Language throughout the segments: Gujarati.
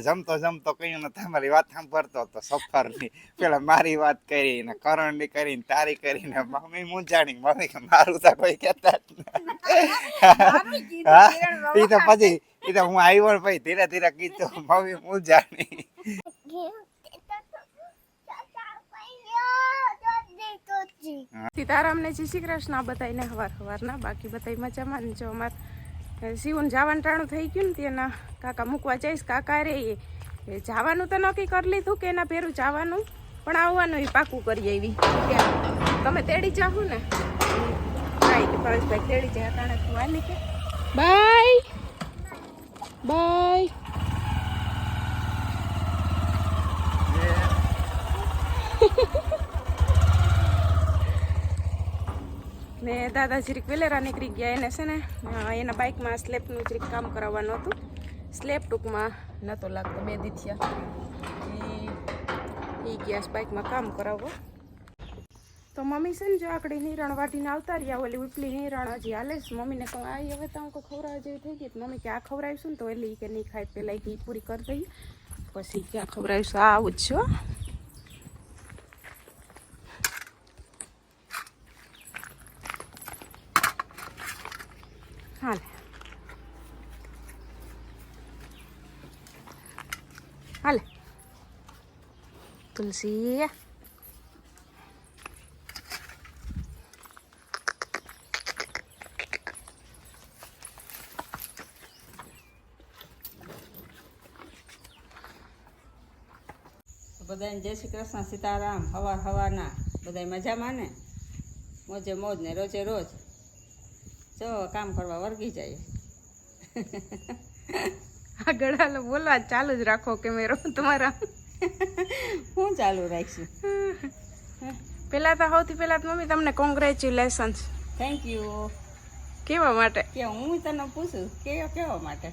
જમતો જમતો કહ્યું ને તમારી વાત સાંભળતો હતો સફરની. પેલા મારી વાત કરી ને કરણની કરીને તારી કરીને મમ્મી મૂંઝાણી મમ્મી કે મારું તો કોઈ કહેતા જ નહીં. એ તો પછી એ તો હું આવ્યો પછી ધીરે ધીરે કીધું મમ્મી મૂંઝાણી. સીતારામને જય શ્રી કૃષ્ણ બધાને હવાર હવારના બાકી બધાય મજામાં જો અમાર શિવન જવાનું ટાણું થઈ ગયું ને તેના કાકા મૂકવા જઈશ. કાકા રે, એ જવાનું તો નક્કી કરી લીધું કે એના ભેરું જવાનું. પણ આવવાનું એ પાકું કરી આવી. તમે તેડી જાહો ને. પરેશભાઈ તેડી જાય. અટાણે તું હાલી કે. બાય. બાય. ને દાદા જરીક વેલેરા નીકળી ગયા. એને છે ને એના બાઇકમાં સ્લેપનું જરીક કામ કરાવવાનું હતું. સ્લેપ ટૂંકમાં નહોતો લાગતો, બે દીથિયા એ ગયા છે બાઇકમાં કામ કરાવવો. તો મમ્મી છે ને, જો આકડી નિરણ વાટીને આવતા રહ્યા, ઓલી ઉપલી નિરણ હજી હાલે છે. મમ્મીને કહું આ હવે તો અંકો ખવડાવવા જેવી થઈ ગઈ. મમ્મી કે, આ ખવડાવીશું ને તો એટલે કે નહીં ખાય પહેલાં ઈ પૂરી કરી દઈએ. પછી ક્યાં ખવડાવીશું, આ આવું જ છે હાલે હાલે. તુલસી. બધાને જય શ્રી કૃષ્ણ સીતારામ. હવાર હવારના. બધાય મજામાં ને? મોજે મોજ ને રોજે રોજ. જો કામ કરવા વર્ગી જાય. આગળ હાલો બોલવા ચાલુ જ રાખો કેમેરો તમારા. હું ચાલુ રાખીશું? પહેલાં તો સૌથી પહેલાં તો મમ્મી તમને કોંગ્રેચ્યુલેશન્સ થેન્ક યુ કેવા માટે? કે હું તને પૂછું? કે કેવા માટે?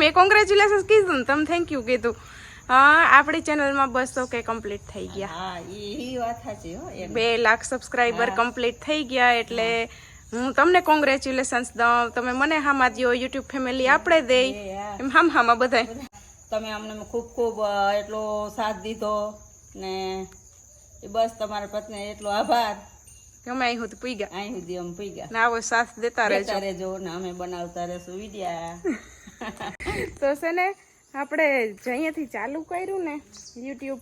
મેં કોંગ્રેચ્યુલેશન્સ કીધું ને તમે થેન્ક યુ કીધું. હા આપણી ચેનલમાં બસો કે કમ્પ્લીટ થઈ ગયા. હા એ વાત સાચી હો બે લાખ સબસ્ક્રાઈબર કમ્પ્લીટ થઈ ગયા એટલે હું તમને કોંગ્રેચ્યુલેશન્સ દઉં તમે મને હામા દો યુટ્યુબ ફેમિલી આપણે દઈ. એમ હામ હામા બધા. તમે અમને ખૂબ ખૂબ એટલો સાથ દીધો ને બસ તમારા પત્ની એટલો આભાર. ગમે અહીં સુધી પી ગયા. અહીં સુધી અમે પી ગયા. ના આવો સાથ દેતા રહેજો. રહેજો ને અમે બનાવતા રહેશું વિડિયા. તો છે ને આપણે જઈએથી ચાલુ કર્યું ને યુટ્યુબ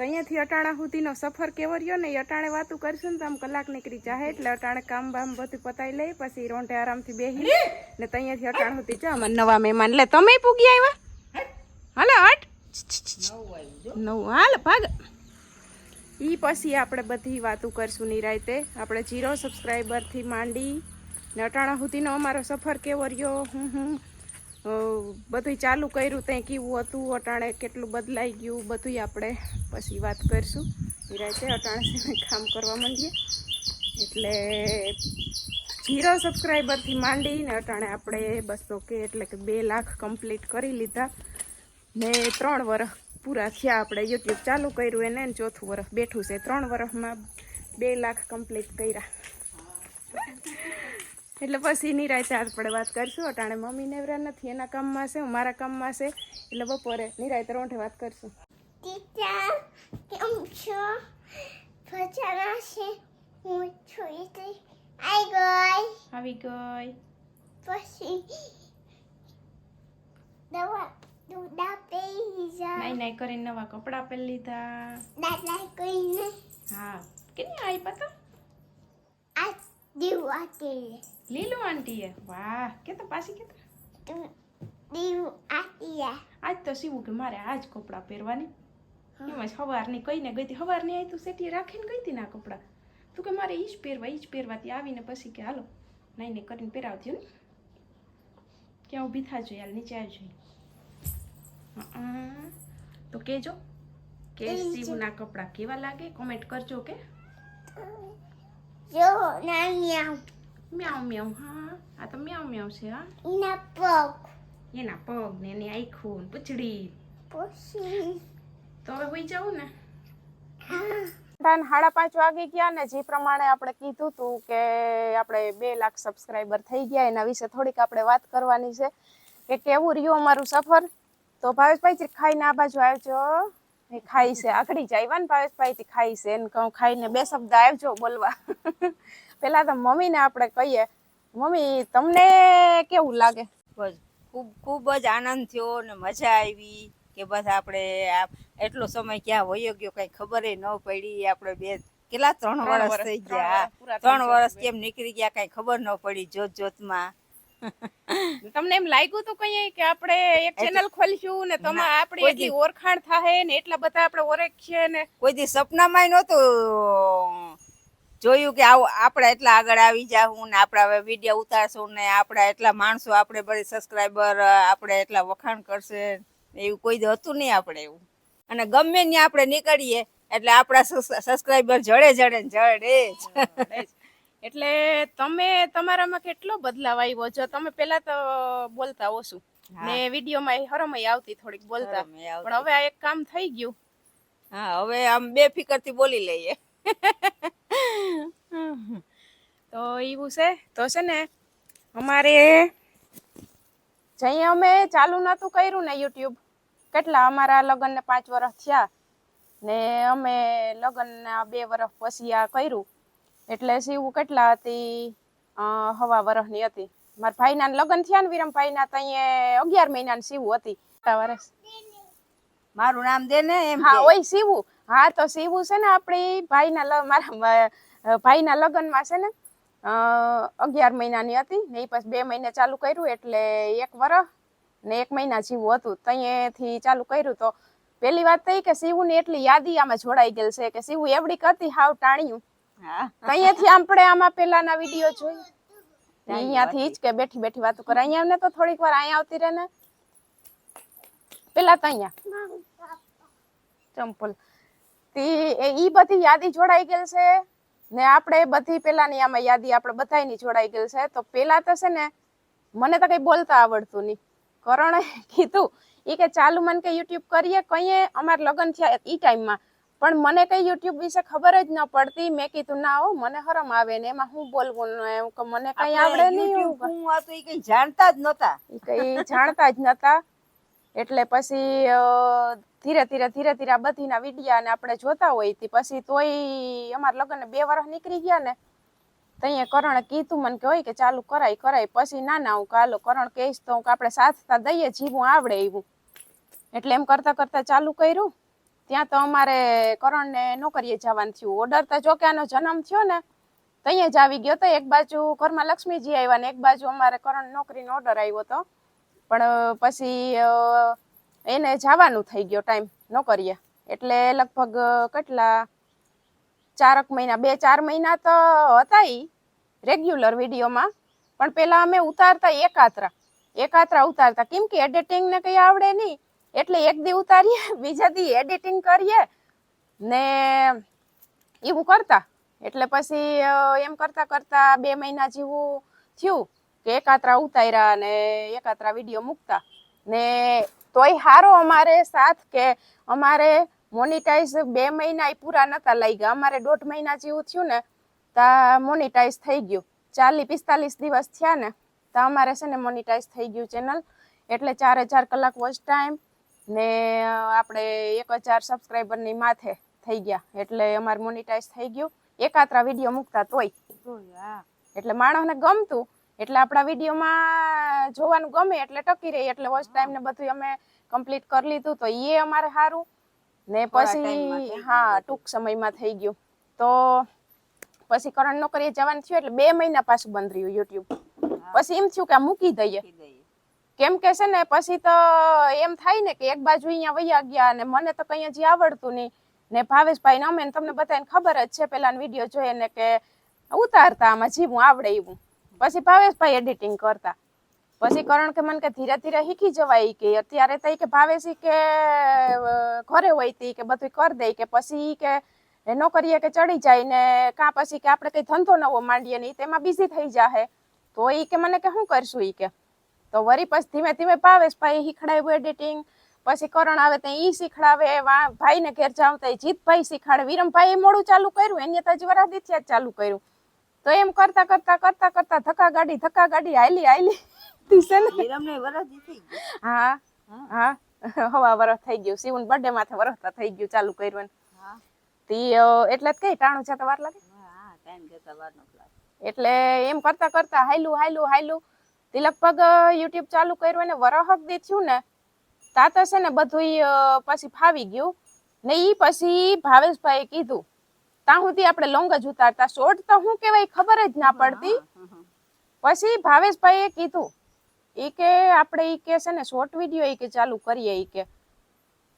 તો અહીંયાથી અટાણા સુધીનો સફર કેવો રહ્યો ને અટાણે વાતું કરશું ને તો આમ કલાક નીકળી જાય એટલે અટાણે કામ બામ બધું પતાવી લઈ, પછી રોંઢે આરામથી બેહી ને તો અહીંયાથી અટાણ સુધી જા અમારા નવા મહેમાન. લે, તમે પૂગી આવ્યા? હાલે, હટ. નવ હાલ, ભાગ. એ પછી આપણે બધી વાતો કરશું નિરાયતે આપણે જીરો સબસ્ક્રાઈબરથી માંડી ને અટાણા સુધીનો અમારો સફર કેવો રહ્યો? હું હું અ, બધુંય ચાલુ કર્યું ત્યાં કેવું હતું અટાણે કેટલું બદલાઈ ગયું બધુંય આપણે પછી વાત કરીશું. નિરાયતે અટાણે કામ કરવા માંડીએ. એટલે જીરો સબસ્ક્રાઈબરથી માંડીને અટાણે આપણે બસો કે એટલે કે બે લાખ કમ્પ્લીટ કરી લીધા. ને ત્રણ વર્ષ પૂરા થયા આપણે યુટ્યુબ ચાલુ કર્યું એને ચોથું વર્ષ બેઠું છે. ત્રણ વર્ષમાં બે લાખ કમ્પ્લીટ કર્યા. એટલે પછી નિરાયતે આપણે વાત કરીશું. અટાણે મમ્મી નેવરા નથી. એના કામમાં છે હું મારા કામમાં છે. એટલે બપોરે નિરાયતે રોંઠે વાત કરશું. ટીચર કેમ છો? ભજાના છે? હું છું એટલે આવી ગઈ. આવી ગઈ. પછી દવા દૂધા પહેરી જા. નહીં નહીં કરીને નવા કપડાં પહેરી લીધા. દાદા કોઈને હા. કેટલી આવી પતા દીવા કે લીલું આંટીએ? વાહ કે તો પાછી કે દીવ આટિયા આજ તો સીવું કે મારે આજ કપડાં પહેરવાની. એમ જ હવારની કહીને ગઈ હતી. હવારની આવી તું સેટી રાખીને ગઈ હતી ને કપડાં? તું કે મારે ઈ જ પહેરવા ઈ જ પહેરવાથી આવીને પછી કે હાલો નાઈ ને કરીને પહેરાવતી ને. ક્યાં ઊભી જોઈએ યાર નીચે આવજો હં. તો કેજો કે સીવના કપડાં કેવા લાગે? કોમેન્ટ કરજો કે. જો ના મ્યાઉ મ્યાઉ મ્યાઉ હા આ તો મ્યાઉ મ્યાઉ છે હા ના પગ એના પગ ને એની આખું પૂંછડી પછી તો હવે હોઈ જાઉં ને સાડા પાંચ વાગે ગયા ને જે પ્રમાણે આપણે કીધું હતું કે આપણે બે લાખ સબસ્ક્રાઈબર થઈ ગયા એના વિશે થોડીક આપણે વાત કરવાની છે. કે કેવું રહ્યું અમારું સફર? તો ભાવેશભાઈ ખાઈને આ બાજુ આવજો. એ ખાઈ છે. આકડી જાય ને ભાવેશભાઈ થી ખાઈ છે. એને કહું ખાઈને બે શબ્દ આવજો બોલવા. પેલા તો મમ્મીને આપણે કહીએ મમ્મી તમને કેવું લાગે? બસ ખૂબ ખૂબ જ આનંદ થયો ને મજા આવી કે બસ આપણે આ એટલો સમય ક્યાં વયો ગયો કઈ ખબર ન પડી. આપણે બે કેટલા ત્રણ વર્ષ, થઈ ગયા. ત્રણ વર્ષ કેમ નીકળી ગયા કઈ ખબર ન પડી જોત જોતમાં. તમને એમ લાગ્યું તો કઈ કે આપણે એક ચેનલ ખોલશું ને તમારે આપણી એટલી ઓળખાણ થાય ને એટલા બધા આપણે ઓળખીએ ને. કોઈ દી સપનામાં નહોતું જોયું કે આવું આપણે એટલા આગળ આવી જાઉં ને આપણે હવે વીડિયો ઉતારશું ને આપણા એટલા માણસો આપણે બધી સબસ્ક્રાઈબર આપણે એટલા વખાણ કરશે એવું કોઈ દી હતું નહીં આપણે એવું. અને ગમે ત્યાં આપણે નીકળીએ એટલે આપણા સબસ્ક્રાઈબર જડે જડે જડે જ. એટલે તમે તમારામાં કેટલો બદલાવ આવ્યો? જો તમે પેલા તો બોલતા ઓછું ને વિડીયોમાં હરમય આવતી થોડીક બોલતા. પણ હવે આ એક કામ થઈ ગયું. હા હવે આમ બે ફિકરથી બોલી લઈએ. તો એવું છે. તો છે ને અમારે જઈ અમે ચાલુ નહોતું કર્યું ને યુટ્યુબ કેટલા અમારા લગ્નને પાંચ વર્ષ થયા. ને અમે લગ્નના બે વર્ષ પછી આ કર્યું. એટલે સીવું કેટલા હતી? હવા વરહની હતી. મારા ભાઈના ને લગ્ન થયા ને વિરમભાઈના તો અહીંયા અગિયાર મહિનાની સીવું હતી. વર્ષ મારું નામ દે ને એમ હા. ઓય સીવું હા તો સીવું છે ને આપણી ભાઈના મારા ભાઈના લગ્નમાં છે ને અગિયાર મહિનાની હતી ને એ પછી બે મહિને ચાલુ કર્યું એટલે એક વરસ ને એક મહિના જેવું હતું. ત્યાંથી ચાલુ કર્યું તો પેલી વાત થઈ કે સીવુંની એટલી યાદી આમાં જોડાઈ ગયેલ છે કે સીવું એવડી હતી હાવ ટાણ્યું. અહીંયાથી આપણે આમાં પેલાના વીડિયો જોઈ. અહીંયાથી જ કે બેઠી બેઠી વાતો કરે. અહીંયા ને તો થોડીક વાર અહીંયા આવતી રહે ને. પેલા તો અહીંયા. ચંપલ. તે ઈ બધી યાદી જોડાઈ ગયેલ છે ને આપણે બધી પેલાની આમાં યાદી આપણે બધાયની જોડાઈ ગયેલ છે. તો પેલા તો છે ને મને તો કઈ બોલતા આવડતું નહીં. કરણે કીધું ઈ કે ચાલુ મને કે યુટ્યુબ કરીએ કઈએ અમાર લગ્ન થયા ઈ ટાઈમમાં. પણ મને કઈ યુટ્યુબ વિશે ખબર જ ન પડતી. મેં કીધું ના હો મને હરમ આવે ને એમાં હું બોલવું ને એમ કે મને કઈ આવડે નહીં હું હું હતું એ કઈ જાણતા જ નહોતા. ઈ કઈ જાણતા જ નતા એટલે પછી ધીરે ધીરે ધીરે ધીરે આ બધીના વિડિયા ને આપણે જોતા હોય તી. પછી તોય અમાર લગ્ન બે વર્ષ નીકળી ગયા ને તઈએ કરણ કીધું મને કે હોય કે ચાલુ કરાય કરાય. પછી ના ના હું કાલો કરણ કહીશ તો આપણે સાથતા દઈએ જીવું આવડે એવું. એટલે એમ કરતા કરતા ચાલુ કર્યું. ત્યાં તો અમારે કરણને નોકરીએ જવાનું થયું. ઓર્ડર તો જો કે આનો જન્મ થયો ને ત્યાં જ આવી ગયો તો એક બાજુ ઘરમાં લક્ષ્મીજી આવ્યા ને એક બાજુ અમારે કરણ નોકરીનો ઓર્ડર આવ્યો હતો પણ પછી એને જવાનું થઈ ગયો ટાઈમ નોકરીએ. એટલે લગભગ કેટલા, ચારક મહિના, બે, ચાર મહિના તો હતા રેગ્યુલર વિડીયોમાં. પણ પેલા અમે ઉતારતા એકાત્રા. એકાત્રા ઉતારતા. કેમ કે એડિટિંગ ને કઈ આવડે નહીં. એટલે એક દી ઉતારીએ, બીજા દી એડિટિંગ કરીએ ને એવું કરતા. એટલે પછી એમ કરતા કરતા બે મહિના જેવું થયું કે એકાત્રા ઉતાર્યા ને એકાત્રા વીડિયો મૂકતા. ને તોય સારો અમારે સાથ કે અમારે મોનિટાઈઝ બે મહિના પૂરા નતા લઈ ગયા અમારે દોઢ મહિના જેવું થયું ને, તા મોનિટાઈઝ થઈ ગયું. ચાલી પિસ્તાલીસ દિવસ થયા ને, તા અમારે છે ને મોનિટાઈઝ થઈ ગયું ચેનલ એટલે ચાર હજાર કલાક વોચ ટાઈમ ને આપણે એક હજાર સબસ્ક્રાઈબરની માથે થઈ ગયા. એટલે અમારે મોનિટાઈઝ થઈ ગયું. એકાત્રા વીડિયો મૂકતા તોય. એટલે માણસને ગમતું. એટલે આપણા વિડીયોમાં જોવાનું ગમે એટલે ટકી રહી એટલે વોચ ટાઈમ ને બધું અમે કમ્પ્લીટ કરી લીધું તો એ અમારે સારું ને પછી હા ટૂંક સમયમાં થઈ ગયું. તો પછી કરણ નોકરીએ જવાનું થયું એટલે બે મહિના પાછું બંધ રહ્યું યુટ્યુબ પછી એમ થયું કે આ મૂકી દઈએ. કેમ કે છે ને, પછી તો એમ થાય ને કે એક બાજુ અહીંયા વૈયા ગયા અને મને તો કંઈ હજી આવડતું નહીં. ને ભાવેશભાઈ અમે તમને બધાને ખબર જ છે પેલા વીડિયો જોઈએ ને કે ઉતારતા આમાં જીવું, આવડે એવું. પછી ભાવેશભાઈ એડિટિંગ કરતા. પછી કરણ કે મને કે ધીરે ધીરે શીખી જવાય કે અત્યારે તો કે ભાવેશ કે ઘરે હોય તી કે બધું કરી દે કે પછી કે નોકરીએ કે ચડી જાય ને કાં પછી કે આપણે કઈ ધંધો નવો માંડીએ ને તેમાં બિઝી થઈ જાહે. તો એ કે મને કે શું કરશું એ કે? તો વરી પછી ધીમે ધીમે ભાવેશભાઈ શીખડાવ્યું એડિટિંગ પછી કરણ આવે તો ઈ શીખડાવે ભાઈને ઘેર જાવ તો જીતભાઈ શીખવાડે વિરમભાઈ મોડું ચાલુ કર્યું એને તો હજી વરાદી જ ચાલુ કર્યું. તો એમ કરતા કરતા કરતા કરતા ધક્કા ગાડી ધક્કા ગાડી હાલી હાલી તી ને. વિરમને વરદી થઈ હા હા. હવા વરસ થઈ ગયું શિવન બર્થડે માથે વરસતા થઈ ગયું ચાલુ કર્યું તી એટલે કઈ ટાણું છે તો વાર લાગે? એટલે એમ કરતા કરતા હાયલું હાયલું હાયલું. તે લગભગ યુટ્યુબ ચાલુ કર્યું અને વરહક દે થયું ને તાતા છે ને બધું પછી ફાવી ગયું. ને એ પછી ભાવેશભાઈએ કીધું ત્યાં સુધી આપણે લોંગ જ ઉતારતા શોર્ટ તો શું કહેવાય ખબર જ ના પડતી. પછી ભાવેશભાઈએ કીધું ઈ કે આપણે ઈ કે છે ને શોર્ટ વીડિયો એ કે ચાલુ કરીએ એ કે.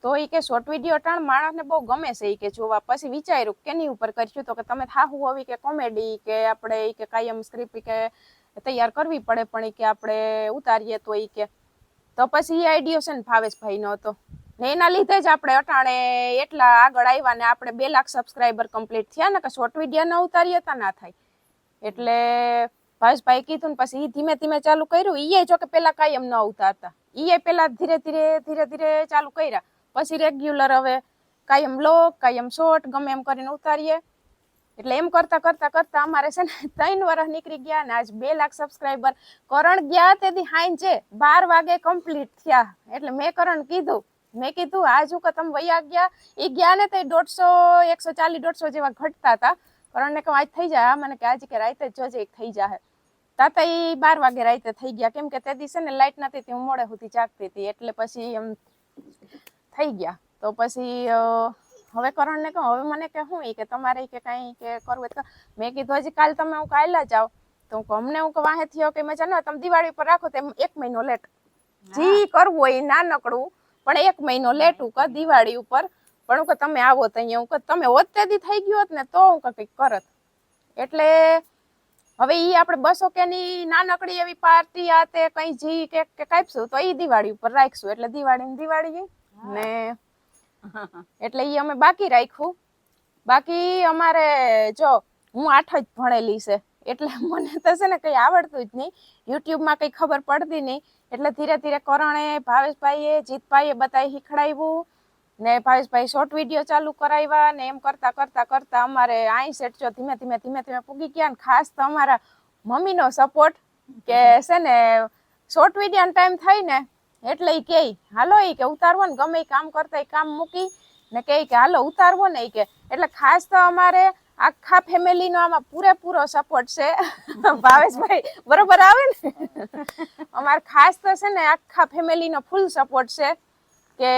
તો ઈ કે શોર્ટ વીડિયો અટાણ માણસને બહુ ગમે છે એ કે જોવા. પછી વિચાર્યું કેની ઉપર કરશું તો કે તમે થાહુ હોવી કે કોમેડી કે આપણે એ કે કાયમ સ્ક્રિપ્ટ કે તૈયાર કરવી પડે પણ એ કે આપણે ઉતારીએ તો એ કે. તો પછી એ આઈડિયો છે ને ભાવેશભાઈ નો હતો. ને એના લીધે જ આપણે અટાણે એટલા આગળ આવ્યા ને આપણે બે લાખ સબસ્ક્રાઈબર કમ્પ્લીટ થયા ને કે શોર્ટ વીડિયો ના ઉતારીએ તો ના થાય. એટલે ભાવેશભાઈ કીધું ને પછી એ ધીમે ધીમે ચાલુ કર્યું. ઈ જો કે પેલા કાયમ ન ઉતારતા. ઈ પેલા ધીરે ધીરે ધીરે ધીરે ચાલુ કર્યા. પછી રેગ્યુલર હવે કાયમ લોક કાયમ શોર્ટ ગમે એમ કરીને ઉતારીએ. એટલે એમ કરતા કરતા કરતા અમારે છે ને ત્રણ વર્ષ નીકળી ગયા ને આજ બે લાખ સબસ્ક્રાઈબર કરણ ગયા તેથી હાંજે બાર વાગે કમ્પ્લીટ થયા. એટલે મેં કરણ કીધું, મેં કીધું આજ હું તમે વૈયા ગયા. એ ગયા ને તે દોઢસો, એકસો ચાલીસ, દોઢસો જેવા ઘટતા હતા. કરણને કહું, આજ થઈ જાય મને કે, આજે કે રાતે જોજે એક થઈ જાય તાતા એ બાર વાગે રાતે થઈ ગયા. કેમ કે તે દિવસે ને લાઈટ નથી તે, હું મોડે સુધી જાગતી હતી. એટલે પછી એમ થઈ ગયા. તો પછી હવે કરણને કહું હવે મને કે શું એ કે તમારે કે કાંઈ કે કરવું તો મેં કીધું હજી કાલ તમે હું કાલે જાઓ. તો હું અમને હું કે વાહે થયો કે મેં ચાલો તમે દિવાળી પર રાખો તેમ એક મહિનો લેટ જી કરવું હોય એ નાનકડું પણ એક મહિનો લેટ હું કે દિવાળી ઉપર. પણ હું કે તમે આવો તો અહીંયા. હું કે તમે હોત તેથી થઈ ગયું હોત ને તો હું કે કંઈક કરત. એટલે હવે એ આપણે બસો કે ની નાનકડી એવી પાર્ટી આ તે કઈ જી કે કે કાપશું તો એ દિવાળી ઉપર રાખશું. એટલે દિવાળી દિવાળી ને એટલે ઈ અમે બાકી રાખ્યું. બાકી અમારે, જો, હું આઠ જ ભણેલી છે, એટલે મને તો છે ને કંઈ આવડતું જ નહીં. યુટ્યુબમાં કંઈ ખબર પડતી નહીં. એટલે ધીરે ધીરે કરણે ભાવેશભાઈએ, જીતભાઈએ બધાએ શીખડાવ્યું ને ભાવેશભાઈ શોર્ટ વીડિયો ચાલુ કરાવ્યા ને એમ કરતાં કરતાં કરતાં અમારે આઈ સેટ જો ધીમે ધીમે ધીમે ધીમે પૂગી ગયા ને ખાસ તો અમારા મમ્મીનો સપોર્ટ કે છે ને શોર્ટ વીડિયો ટાઈમ થાય ને એટલે એ કે, હાલો એ કે, ઉતારવો ને. ગમે કામ કરતા એ કામ મૂકી ને કહે કે, હાલો, ઉતારવો ને. એ કે, એટલે ખાસ તો અમારે આખા ફેમિલીનો આમાં પૂરેપૂરો સપોર્ટ છે. ભાવેશભાઈ, બરોબર આવે ને? અમારે ખાસ તો છે ને આખા ફેમિલીનો ફૂલ સપોર્ટ છે કે,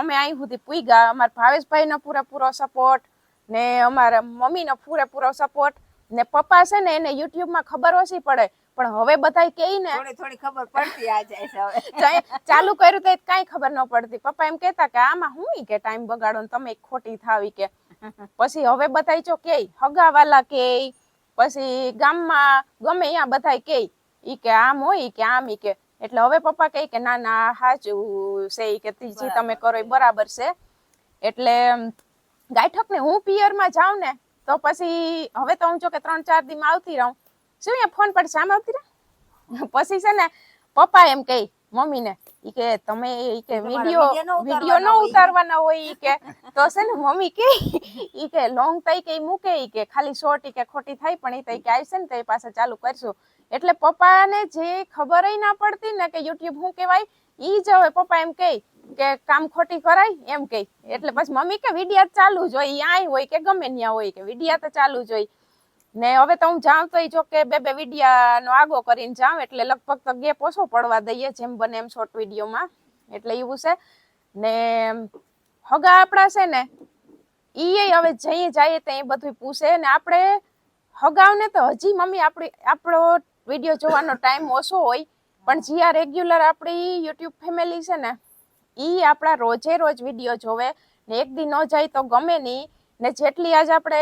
અમે અહીં સુધી પૂગ્યા અમારા ભાવેશભાઈનો પૂરેપૂરો સપોર્ટ ને અમારા મમ્મીનો પૂરેપૂરો સપોર્ટ ને પપ્પા છે ને એને યુટ્યુબમાં ખબર ઓછી પડે. પણ હવે બધાય કે ને થોડી થોડી ખબર પડતી આ જાય છે હવે. ચાલુ કર્યું તો કાંઈ ખબર ન પડતી. પપ્પા એમ કહેતા કે આમાં હું કે ટાઈમ બગાડો ને તમે ખોટી થાવી કે. પછી હવે બધા જો કે હગાવાલા કે પછી ગામમાં ગમે ત્યાં બધાય કે ઈ કે આમ હોય કે આમ ઈ કે. એટલે હવે પપ્પા કહે કે ના ના સાચું છે ઈ કે તીજી જે તમે કરો એ બરાબર છે. એટલે ગાયઠક ને હું પિયરમાં જાઉં ને તો પછી હવે તો હું જો કે ત્રણ ચાર દીમાં આવતી રહું. શું અહીંયા ફોન પર સામે આવતી રહે? પછી છે ને પપ્પા એમ કહે મમ્મીને ઈ કે તમે ઈ કે વિડિયો વિડિયો ન ઉતારવાના હોય. ઈ કે. તો છે ને મમ્મી કે ઈ કે લોંગ તઈ કે મૂકે ઈ કે ખાલી શોર્ટ ઈ કે ખોટી થાય પણ ઈ તઈ કે આવશે ને તઈ પાસે ચાલુ કરશું. એટલે પપ્પાને જે ખબર ના પડતી ને કે યુટ્યુબ શું કહેવાય ઈ જ હવે પપ્પા એમ કહે કે કામ ખોટી કરાય એમ કહે. એટલે પછી મમ્મી કે વિડિયા ચાલુ જ હોય હોય કે ગમે ત્યાં હોય કે વિડિયા તો ચાલુ જ હોય. ને હવે તો હું જાઉં તો જો કે બે બે વિડિયાનો આગો કરીને જાઉં, એટલે લગભગ તો ગેપ ઓછો પડવા દઈએ જેમ બને એમ શોર્ટ વિડીયોમાં. એટલે એવું છે. ને હગા આપણા છે ને એ હવે જઈએ જઈએ ત્યાં બધું પૂછે. ને આપણે હગાવને તો હજી મમ્મી આપણી, આપણો વીડિયો જોવાનો ટાઈમ ઓછો હોય. પણ જ્યાં રેગ્યુલર આપણી યુટ્યુબ ફેમિલી છે ને ઈ આપણા રોજે રોજ વીડિયો જોવે ને એક દી ન જાય તો ગમે નહીં. ને જેટલી આજ આપણે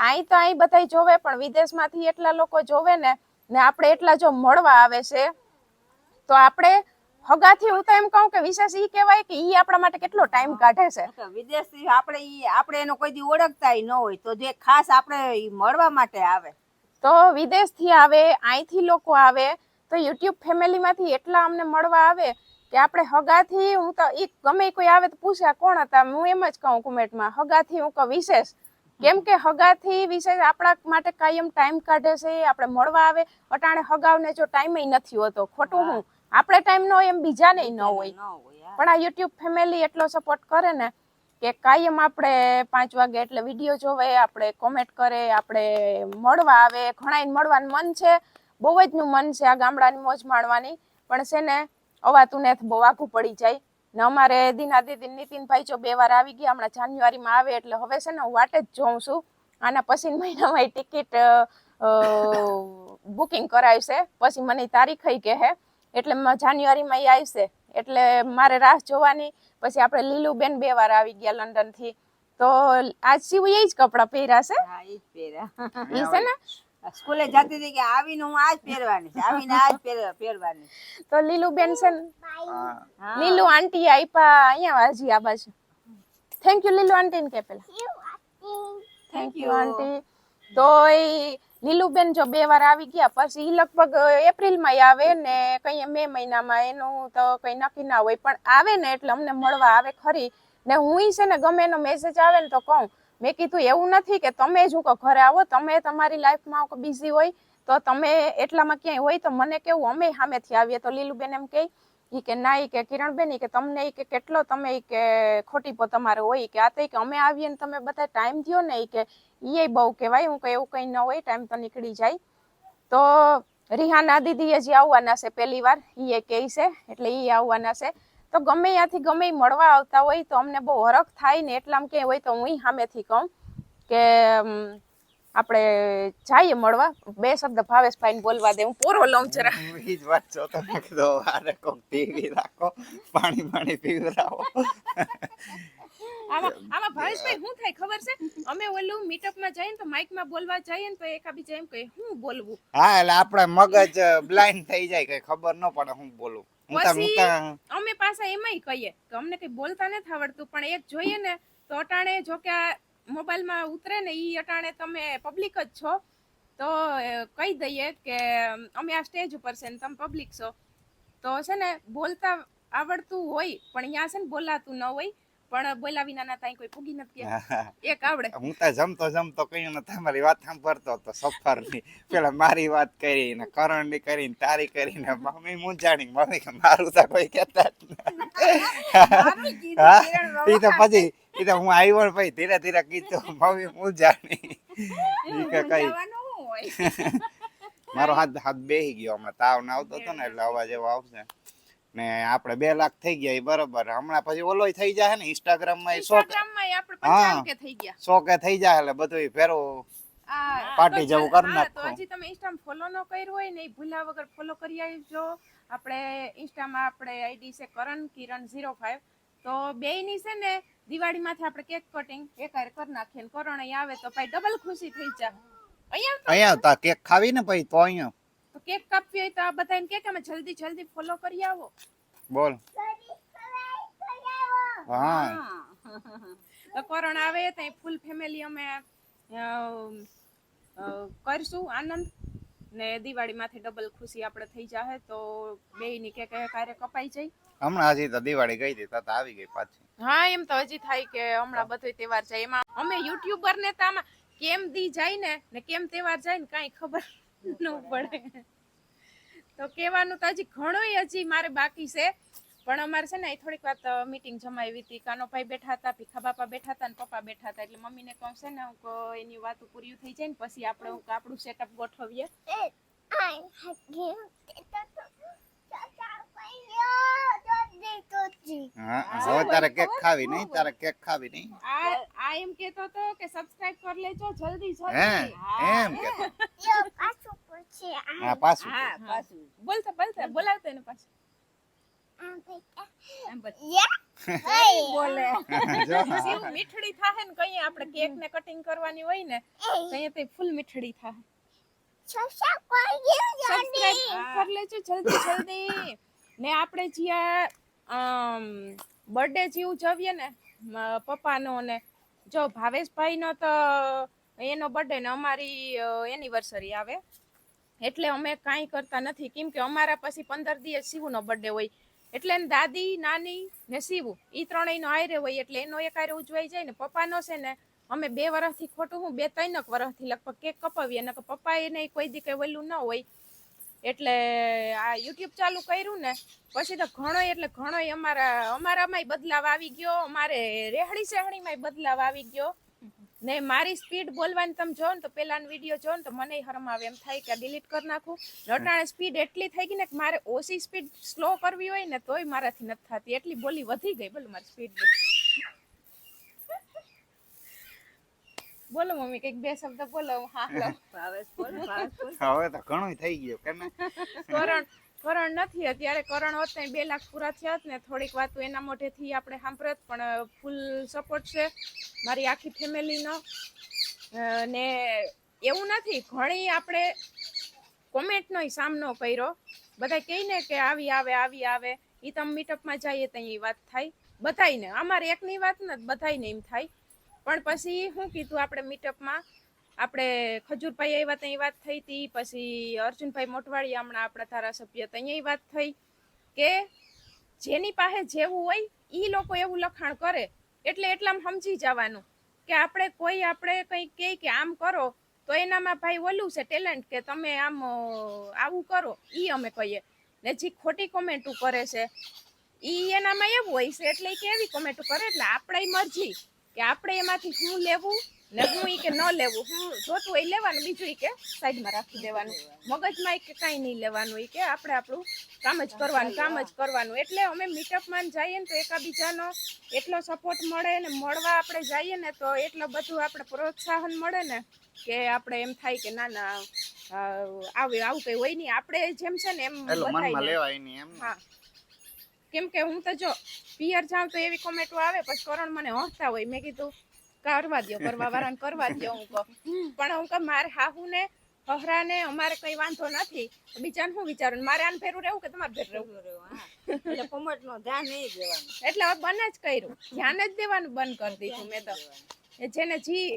અહીં તો અહીં બધા જોવે પણ વિદેશમાંથી એટલા લોકો જોવે ને ને આપણે એટલા જો મળવા આવે છે તો આપણે હગાથી હું તો એમ કહું કે વિશેષ ઈ કહેવાય કે ઈ આપણા માટે કેટલો ટાઈમ કાઢે છે. વિદેશથી આપણે ઈ આપણે એનો કોઈ દી ઓળખતા ન હોય તો જે ખાસ આપણે ઈ મળવા માટે આવે. તો વિદેશથી આવે અહીંથી લોકો આવે તો યુટ્યુબ ફેમિલીમાંથી એટલા અમને મળવા આવે કે આપણે હગાથી હું તો એ ગમે કોઈ આવે તો પૂછ્યા કોણ હતા? હું એમ જ કહું કમેન્ટમાં હગાથી હું કહું વિશેષ. કેમ કે હગાથી વિશેષ આપણા માટે કાયમ ટાઈમ કાઢે છે આપણે મળવા આવે. અટાણે હગાવને જો ટાઈમ નથી હોતો ખોટું હું? આપણે ટાઈમ ન હોય એમ બીજાને ન હોય. પણ આ યુટ્યુબ ફેમિલી એટલો સપોર્ટ કરે ને કે કાયમ આપણે પાંચ વાગે એટલે વીડિયો જોવે આપણે કોમેન્ટ કરે આપણે મળવા આવે. ઘણા મળવાનું મન છે બહુ જ નું મન છે આ ગામડાની મોજ માણવાની. પણ છે ને અવાતું ને બહુ આઘું પડી જાય. ને અમારે દીના દીદી નીતિનભાઈ જો બે વાર આવી ગયા હમણાં જાન્યુઆરીમાં આવે એટલે હવે છે ને હું વાટે જ જોઉં છું. આના પછી મહિનામાં ટિકિટ બુકિંગ કરાવશે. પછી મને તારીખ ઈ હે એટલે જાન્યુઆરીમાં એ આવશે. એટલે મારે રાહ જોવાની. પછી આપણે લીલુબેન બે વાર આવી ગયા લંડનથી તો આજ શિવ એ જ કપડાં પહેર્યા છે? એ છે ને? સ્કૂલે જતી હતી કે આવીને હું આજ પહેરવાની છે આવીને આજ પહેરવાની તો લીલુબેન છે ને? હા. હા. લીલુ આંટી આઈપા અહીંયા વાજી આ બાજુ. થેન્ક યુ લીલુ આંટી ને કે પેલા. થેન્ક યુ આંટી. તો લીલુબેન જો બે વાર આવી ગયા પછી એ લગભગ એપ્રિલમાં માં આવે ને કઈ મે મહિનામાં એનું તો કઈ નક્કી ના હોય પણ આવે ને એટલે અમને મળવા આવે ખરી. ને હું ઈ છે ને ગમે એનો મેસેજ આવે ને તો કહું. મેં કીધું એવું નથી કે તમે જ હું ઘરે આવો, તમે તમારી લાઈફમાં બિઝી હોય, તો તમે એટલામાં ક્યાંય હોય તો મને કેવું, અમે સામેથી આવીએ. તો લીલુબેન એમ કહે એ કે ના કે કિરણબેન કે તમને કે કેટલો, તમે એ કે ખોટી પો તમારે હોય કે આ તો કે અમે આવીએ ને તમે બધા ટાઈમ દો ને કે એ બહુ કહેવાય, હું કે એવું કંઈ ન હોય ટાઈમ તો નીકળી જાય. તો રિહાના દીદીએ જે આવવાના છે પહેલી વાર એ કહે છે, એટલે એ આવવાના છે. તો ગમે ત્યાંથી ગમે મળવા આવતા હોય તો અમને બહુ હરખ થાય ને એટલામાં ક્યાંય હોય તો હું સામેથી કહું કે આપણે જઈએ મળવા. બે શબ્દ ભાવેશભાઈને બોલવા દે હું પૂરો લઉં જરા. એ જ વાત છો તમે કીધો કીધું કોક પીવી રાખો પાણી પાણી પીવડાવો આમાં આમાં ભાવેશભાઈ શું થાય ખબર છે? અમે ઓલું મીટઅપમાં જઈએ ને તો માઇકમાં બોલવા જઈએ ને તો એકાબીજા એમ કહે હું બોલવું? હા એટલે આપણે મગજ બ્લાઇન્ડ થઈ જાય કે ખબર ન પડે હું બોલું. પછી અમે પાછા એમાંય કહીએ કે અમને કઈ બોલતા નથી આવડતું પણ એક જોઈએ ને તો અટાણે જો કે આ મોબાઈલમાં ઉતરે ને એ અટાણે તમે પબ્લિક જ છો તો કહી દઈએ કે અમે આ સ્ટેજ ઉપર છે ને તમે પબ્લિક છો. તો છે ને બોલતા આવડતું હોય પણ અહીંયા છે ને બોલાતું ન હોય પણ બોલા વિનાના ત્યાં કોઈ પૂગી નથી એક આવડે. હું તો જમતો જમતો કયું ને તમારી વાત સાંભળતો હતો સફરની. પેલા મારી વાત કરી ને કરણની કરી ને તારી કરીને મમ્મી મૂંઝાણી મમ્મી કે મારું તો કોઈ કહેતા જ મારું નથી. હા? કિરણ તો પછી એ તો હું આવ્યો ને પછી ધીરે ધીરે કીધું મમ્મી મૂંઝાણી. એ કે કઈ. મારો હાથ હાથ બેહી ગયો હમણાં. તાવ ના આવતો હતો ને એટલે અવાજ એવો આવશે. ને આપણે બે લાખ થઈ ગયા એ બરોબર. હમણાં પછી ઓલોય થઈ જાય ને ઇન્સ્ટાગ્રામમાં શોખ હા. શોખે થઈ જાય એટલે બધું ફેરવું પાર્ટી જેવું કરી નાખો. હજી તમે ઇન્સ્ટામાં ફોલો ન કર્યું હોય ને ભૂલા વગર ફોલો કરી આવજો. આપણે ઇન્સ્ટામાં આપણે આઈડી છે કરણ કિરણ ઝીરો ફાઈવ તો બેયની છે ને દિવાળીમાંથી આપણે કેક કટિંગ એકારે કરી નાખીએ કરણ આવે તો પછી ડબલ ખુશી થઈ જાય અહીંયા અહીંયા તા કેક ખાવી ને પછી તો અહીંયા તો કેક કાપવી હોય તો આ બધાને કે કે અમે જલ્દી જલ્દી ફોલો કરી આવો. બોલ. હા. તો કરણ આવે તો ફૂલ ફેમિલી અમે કરશું આનંદ. ને દિવાળીમાંથી ડબલ ખુશી આપણે થઈ જાહે તો બેયની કે કાર્ય કપાઈ જાય. હમણાં હજી તો દિવાળી ગઈ હતી તો આવી ગઈ પાછી. હા એમ તો હજી થાય કે હમણાં બધો તહેવાર જાય. એમાં અમે યુટ્યુબર ને તો આમાં કેમ દી જાય ને ને કેમ તહેવાર જાય ને કાંઈ ખબર ન પડે. તો કહેવાનું તો હજી ઘણોય હજી મારે બાકી છે. પણ અમારે છે ને એ થોડીક વાત મીટિંગ જમાવી હતી. કાનો ભાઈ બેઠા હતા, ભીખા બાપા બેઠા હતા ને પપ્પા બેઠા હતા. એટલે મમ્મીને કહું છે ને, હું એની વાતો પૂરી થઈ જાય ને, પછી આપણે હું આપણું સેટઅપ ગોઠવીએ. હા હવે તારે કેક ખાવી નહીં તારે કેક ખાવી નહીં આ આ એમ કહેતો હતો કે સબસ્ક્રાઇબ કરી લેજો જલ્દી હે જલ્દી એમ કે હા પાછું હા પાછું બોલતા બોલતા બોલાવતો એને પાછું એમ બસ બોલે જો શિવ મીઠડી થાહે ને કઈ આપણે કેક ને કટિંગ કરવાની હોય ને કઈ તે ફૂલ મીઠડી થાહે સબસ્ક્રાઇબ કરી લેજો જલ્દી જલ્દી ને આપણે જ્યાં બર્થડે જે ઉજવીએ ને પપ્પાનો ને, જો ભાવેશભાઈનો તો એનો બર્થડે ને અમારી એનિવર્સરી આવે. એટલે અમે કાંઈ કરતા નથી. કેમ કે અમારા પછી પંદર દિવસ શિવનો બર્થડે હોય. એટલે દાદી, નાની ને શિવું એ ત્રણેયનો આયરે હોય એટલે એનો એક આયરે ઉજવાઈ જાય ને. પપ્પાનો છે ને, અમે બે વર્ષથી ખોટું હું, બે, ત્રણક વર્ષથી લગભગ કેક કપાવીએ. ને પપ્પા એને કોઈ દી કઈ વહેલું ન હોય. એટલે આ યુટ્યુબ ચાલુ કર્યું ને, પછી તો ઘણો એટલે ઘણો અમારા, અમારામાંય બદલાવ આવી ગયો. અમારે રેહણી સહેણીમાંય બદલાવ આવી ગયો. ને મારી સ્પીડ બોલવાની તમે જો ને તો પેલાનો વીડિયો જો ને તો મને હરમ આવે એમ થાય કે ડિલીટ કરી નાખું. રટાણે સ્પીડ એટલી થઈ ગઈ ને કે મારે ઓછી સ્પીડ સ્લો કરવી હોય ને તોય મારાથી નથી થતી. એટલી બોલી વધી ગઈ બોલો મારી સ્પીડ બોલો મમ્મી કંઈક બે શબ્દ બોલો હા લો. ભાવેશ બોલ ભાવેશ બોલ. હવે તો ઘણું થઈ ગયું કે કરણ કરણ નથી અત્યારે કરણ હોત ને બે લાખ પૂરા થયા હોત ને થોડીક વાતો એના મોઢેથી આપણે સાંભળત પણ ફૂલ સપોર્ટ છે મારી આખી ફેમિલીનો ને એવું નથી ઘણી આપણે કોમેન્ટનો સામનો કર્યો. બધા કહીને કે આવી આવે આવી આવે. એ તમે મીટઅપમાં જઈએ તો એ વાત થાય. બધાને અમારે એકની વાત નથી બધાને એમ થાય. પણ પછી શું કીધું આપણે મીટઅપમાં આપણે ખજૂરભાઈ આવ્યા ત્યાં વાત થઈ હતી, પછી અર્જુનભાઈ મોટવાળી હમણાં આપણા ધારાસભ્ય ત્યાં વાત થઈ કે જેની પાસે જેવું હોય એ લોકો એવું લખાણ કરે. એટલે એટલામાં સમજી જવાનું કે આપણે કોઈ આપણે કંઈ કહે કે આમ કરો, તો એનામાં ભાઈ ઓલું છે ટેલેન્ટ કે તમે આમ આવું કરો એ અમે કહીએ. ને જે ખોટી કોમેન્ટો કરે છે. એ એનામાં એવું હોય છે એટલે કે એવી કોમેન્ટો કરે? એટલે આપણે મરજી. કે આપણે એમાંથી શું લેવું ને હું કે ન લેવું. હું જોતું હોય લેવાનું બીજું કે સાઈડમાં રાખી દેવાનું. મગજમાં કે કાંઈ નહીં લેવાનું. ઈ કે આપણે આપણું કામ જ કરવાનું કામ જ કરવાનું. એટલે અમે મીટઅપમાં જઈએ ને તો એકાબીજાનો એટલો સપોર્ટ મળે ને મળવા આપણે જઈએ ને તો એટલો બધું આપણે પ્રોત્સાહન મળે ને કે આપણે એમ થાય કે ના ના આવું આવું કંઈ હોય નહીં. આપણે જેમ છે ને એમ હા. કેમ કે હું તો જો પિયર જાઉં તો એવી કોમેન્ટો આવે પછી કરણ મને હસતા હોય. મેં કીધું કરવા દ્યો કરવા વાળાને કરવા દ્યો હું કહું. પણ હું કહું મારે હાહુને હહરાને અમારે કઈ વાંધો નથી. બીજાને શું વિચારું? મારે આને ફેરું રહેવું કે તમારે ફેર રહેવું? એટલે કોમેન્ટ નો ધ્યાન નહીં દેવાનું. એટલે હવે બંધ જ કર્યું. ધ્યાન જ દેવાનું બંધ કરી દીધું મેં તો. જેને જી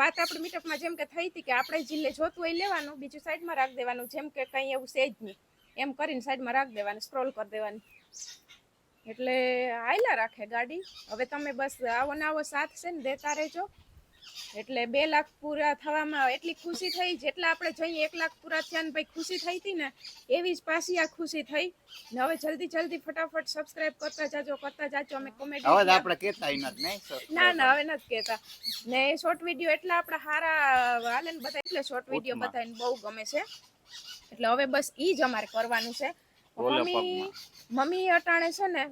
વાત આપણે મીટઅપમાં જેમ કે થઈ હતી કે આપણે જીલે જોતું હોય લેવાનું બીજું સાઈડમાં રાખ દેવાનું જેમ કે કંઈ એવું છે જ નહીં. એમ કરીને સાઈડમાં રાખ દેવાનું સ્ક્રોલ કરી દેવાની. એટલે આયલા રાખે ગાડી. હવે તમે બસ આવો ને આવો સાથ છે ને દેતા રહેજો. એટલે બે લાખ પૂરા થવામાં એટલી ખુશી થઈ જેટલા આપણે જઈએ એક લાખ પૂરા થયા ને ભાઈ ખુશી થઈ હતી ને એવી જ પાછી આ ખુશી થઈ. ને હવે જલ્દી જલ્દી ફટાફટ સબસ્ક્રાઇબ કરતા જાજો કરતા જાજો. અમે કોમેડી હવે આપણે કહેતા ના ના હવે નથી કહેતા. ને શોર્ટ વીડિયો એટલા આપણા હારા હાલે ને બધા. એટલે શોર્ટ વીડિયો. બધાને બહુ ગમે છે. એટલે હવે બસ ઈ જ અમારે કરવાનું છે. મમ્મી મમ્મી અટાણે છે ને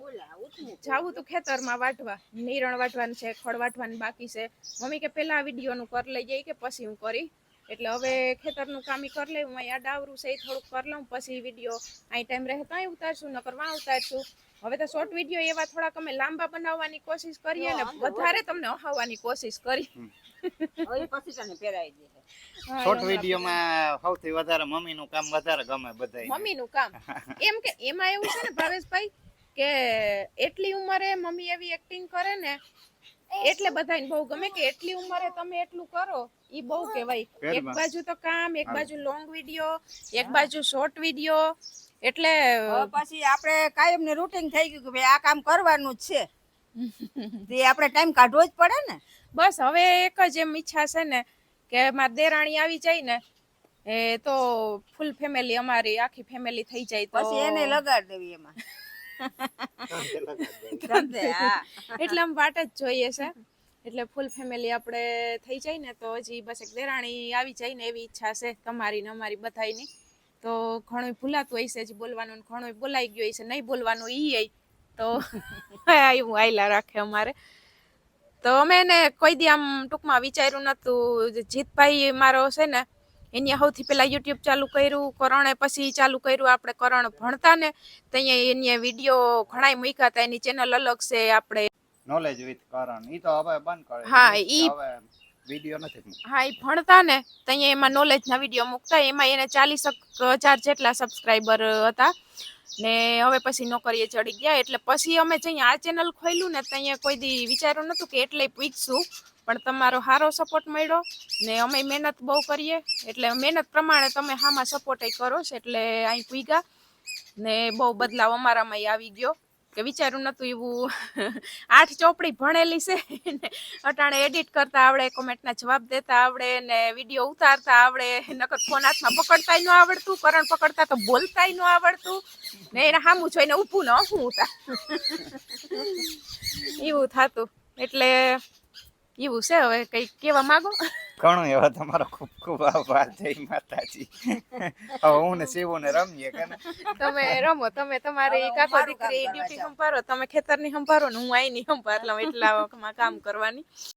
જાવું તો ખેતરમાં વાટવા. નીરણ વાટવાનું છે ખડ વાટવાનું બાકી છે. મમ્મી કે પેલા વિડીયોનું કરી લઈ જાય કે પછી હું કરી? એટલે હવે ખેતરનું કામ કરી લઉં અહીંયા ડાવરું છે એ થોડુંક કરી લઉં પછી વીડિયો અહીં ટાઈમ રહે ત્યાં ઉતારશું નકર વાં ઉતારશું. હવે તો શોર્ટ વીડિયો એવા થોડાક અમે લાંબા બનાવવાની કોશિશ કરીએ ને વધારે તમને અહાવવાની કોશિશ કરી. હવે પછી તને પહેરાવી દે હા, શોર્ટ વિડીયોમાં સૌથી વધારે મમ્મીનું કામ વધારે ગમે બધાય મમ્મીનું કામ. એમ કે એમાં એવું છે ને ભાવેશભાઈ કે એટલી ઉંમરે મમ્મી એવી એક્ટિંગ કરે ને એટલે બધાને બહુ ગમે કે એટલી ઉંમરે તમે એટલું કરો ઈ બહુ કહેવાય. એક બાજુ તો કામ એક બાજુ લોંગ વીડિયો એક બાજુ શોર્ટ વીડિયો એટલે પછી આપણે કાયમ ને રૂટિન થઈ ગયું કે ભાઈ આ કામ કરવાનું જ છે. તે આપણે ટાઈમ કાઢવો જ પડે ને. બસ હવે એક જ એમ ઈચ્છા છે ને કે મારી દેરાણી આવી જાય ને એ તો ફૂલ ફેમિલી અમારી આખી ફેમિલી થઈ જાય તો પછી એને લગાડ દેવી એમાં. એટલે આમ વાટ જ જોઈએ છે. એટલે ફૂલ ફેમિલી આપણે થઈ જાય ને તો હજી બસ એક દેરાણી આવી જાય ને એવી ઈચ્છા છે તમારી ને અમારી બધાની તો ઘણું ભૂલાતું હોય છે હજી બોલવાનું ને ઘણું બોલાઈ ગયું છે નહીં બોલવાનું ઈ તો એવું આયલા રાખે અમારે. તો અમે એને કોઈ દી આમ ટૂંકમાં વિચાર્યું નતું. જીતભાઈ મારો છે ને એની સૌથી પહેલા યુટ્યુબ ચાલુ કર્યું કરણે પછી ચાલુ કર્યું આપણે કરણ ભણતા ને તો અહીંયા એની વીડિયો ઘણાય મૂક્યા હતા એની ચેનલ અલગ છે આપણે. નોલેજ વિથ કરણ ઈ તો હવે બંધ કરે હા, ઈ- વીડિયો નથી હા એ ભણતા ને તો અહીંયા એમાં નોલેજના વીડિયો મૂકતા એમાં એને ચાલીસ હજાર જેટલા સબસ્ક્રાઈબર હતા. ને હવે પછી નોકરીએ ચડી ગયા એટલે પછી અમે જઈએ આ ચેનલ ખોલ્યું ને તો અહીંયા કોઈ દી વિચાર્યું નતું કે એટલે પૂછશું. પણ તમારો સારો સપોર્ટ મળ્યો ને અમે મહેનત બહુ કરીએ, એટલે મહેનત પ્રમાણે તમે હામાં સપોર્ટ કરો છો, એટલે અહીં પૂગ્યા ને બહુ બદલાવ અમારામાં આવી ગયો, કે વિચાર્યું નહોતું એવું. આઠ ચોપડી ભણેલી છે, ને અટાણે એડિટ કરતા આવડે કોમેન્ટના જવાબ દેતા આવડે, ને વીડિયો ઉતારતા આવડે, નકર ફોન હાથમાં પકડતાય ન આવડતું, કરણ પકડતા તો બોલતાય ન આવડતું, ને એને સામું જોઈને ઊભું ન હું ઉતા એવું થતું. એટલે એવું છે? હવે કઈ કેવા માંગો? ઘણું એવા તમારો ખૂબ ખૂબ આભાર. જય માતાજી. હવે હું ને શિવો ને? રમીએ તમે રમો તમે તમારે એક આખો દીકરી ડ્યુટી સંભાળો તમે ખેતરની સંભાળો ને હું આઈની સંભાળ લઉં એટલા કામ કરવાની.